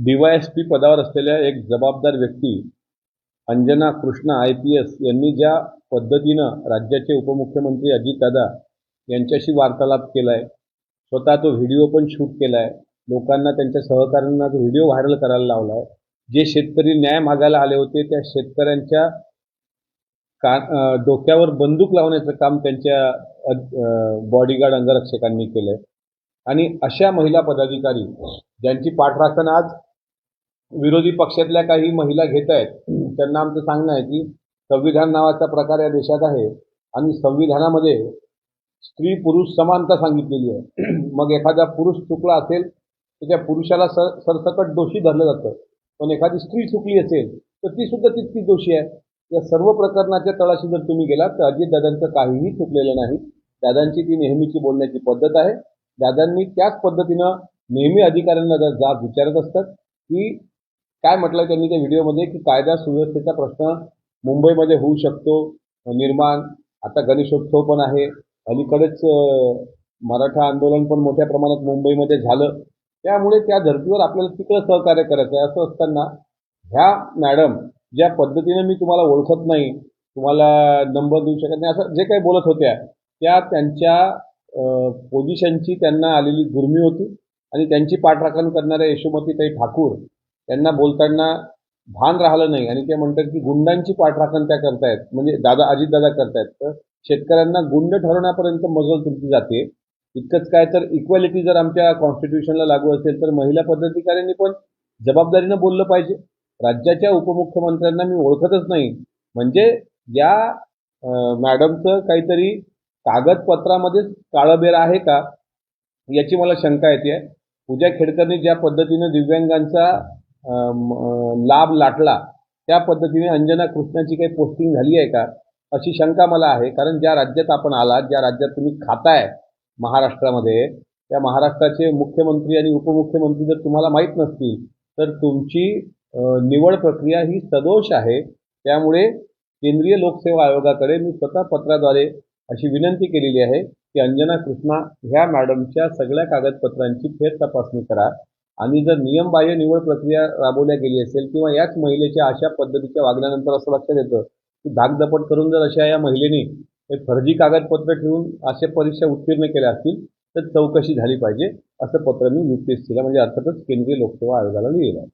DySP पदावर असलेल्या एक जबाबदार व्यक्ती Anjana Krishna I P S यांनी ज्या पद्धतीनं राज्याचे उपमुख्यमंत्री अजितदादा यांच्याशी वार्तालाप केला आहे स्वतः तो व्हिडिओ पण शूट केला आहे लोकांना त्यांच्या सहकाऱ्यांना तो व्हिडिओ व्हायरल करायला लावला आहे जे शेतकरी न्याय मागायला आले होते त्या शेतकऱ्यांच्या का डोक्यावर बंदूक लावण्याचं काम त्यांच्या बॉडीगार्ड अंगरक्षकांनी केलं आहे आणि अशा महिला पदाधिकारी ज्यांची पाठराखण आज विरोधी पक्षातल्या काही महिला घेत आहेत त्यांना आमचं सांगणं आहे की संविधान नावाचा प्रकार या देशात आहे आणि संविधानामध्ये स्त्री पुरुष समानता सांगितलेली आहे. मग एखादा पुरुष चुकला असेल तर त्या पुरुषाला सर सरसकट दोषी धरलं जातं. पण एखादी स्त्री चुकली असेल तर ती सुद्धा तितकीच दोषी आहे. या सर्व प्रकरणाच्या तळाशी जर तुम्ही गेलात तर अजितदादांचं काहीही चुकलेलं नाही. दादांची ती नेहमीची बोलण्याची पद्धत आहे. दादांनी त्याच पद्धतीनं नेहमी अधिकाऱ्यांना जर जाब विचारत असतात की काय म्हटलं त्यांनी त्या व्हिडिओमध्ये की कायदा सुव्यवस्थेचा प्रश्न मुंबईमध्ये होऊ शकतो निर्माण. आता गणेशोत्सव पण आहे. अलीकडेच मराठा आंदोलन पण मोठ्या प्रमाणात मुंबईमध्ये झालं. त्यामुळे त्या धर्तीवर आपल्याला तिकडं सहकार्य करायचं आहे असं असताना ह्या मॅडम ज्या पद्धतीनं मी तुम्हाला ओळखत नाही तुम्हाला नंबर देऊ शकत नाही असं जे काही बोलत होत्या त्या त्यांच्या पोझिशनची त्यांना आलेली दुर्मी होती. आणि त्यांची पाठराखण करणाऱ्या यशोमतीताई ठाकूर त्यांना बोलताना भान राहिलं नाही. आणि ते म्हणतात की गुंडांची पाठराखण त्या करतायत. म्हणजे दादा अजितदादा करतायत. तर शेतकऱ्यांना गुंड ठरवण्यापर्यंत मजल तुमची जाते. इतकंच काय तर इक्वॅलिटी जर आमच्या कॉन्स्टिट्यूशनला लागू असेल तर महिला पदाधिकाऱ्यांनी पण जबाबदारीनं बोललं पाहिजे. राज्याच्या उपमुख्यमंत्र्यांना मी ओळखतच नाही. म्हणजे या मॅडमचं काहीतरी कागदपत्रामध्येच काळबेर आहे का? याची मला शंका येते. पूजा खेडकरनी ज्या पद्धतीनं दिव्यांगांचा लाभ लाटला त्या पद्धतीने अंजना कृष्णाची काही पोस्टिंग झाली आहे का? अशी शंका मला आहे. कारण ज्या राज्यात आपण आलात ज्या राज्यात तुम्ही खाताय महाराष्ट्रामध्ये त्या महाराष्ट्राचे मुख्यमंत्री आणि उपमुख्यमंत्री जर तुम्हाला माहीत नसतील तर तुमची निवड प्रक्रिया ही सदोष आहे. त्यामुळे केंद्रीय लोकसेवा आयोगाकडे मी स्वतः पत्राद्वारे अशी विनंती केलेली आहे की अंजना कृष्णा ह्या मॅडमच्या सगळ्या कागदपत्रांची फेर तपासणी करा. आणि जर नियमबाह्य निवड प्रक्रिया राबवल्या गेली असेल किंवा याच महिलेच्या अशा पद्धतीच्या वागण्यानंतर असं लक्षात येतं की धाकधपट करून जर अशा या महिलेने हे फर्जी कागदपत्र ठेवून अशा परीक्षा उत्तीर्ण केल्या असतील तर चौकशी झाली पाहिजे असं पत्र मी यू पी एस सीला म्हणजे अर्थातच केंद्रीय लोकसेवा आयोगाला लिहिलं आहे.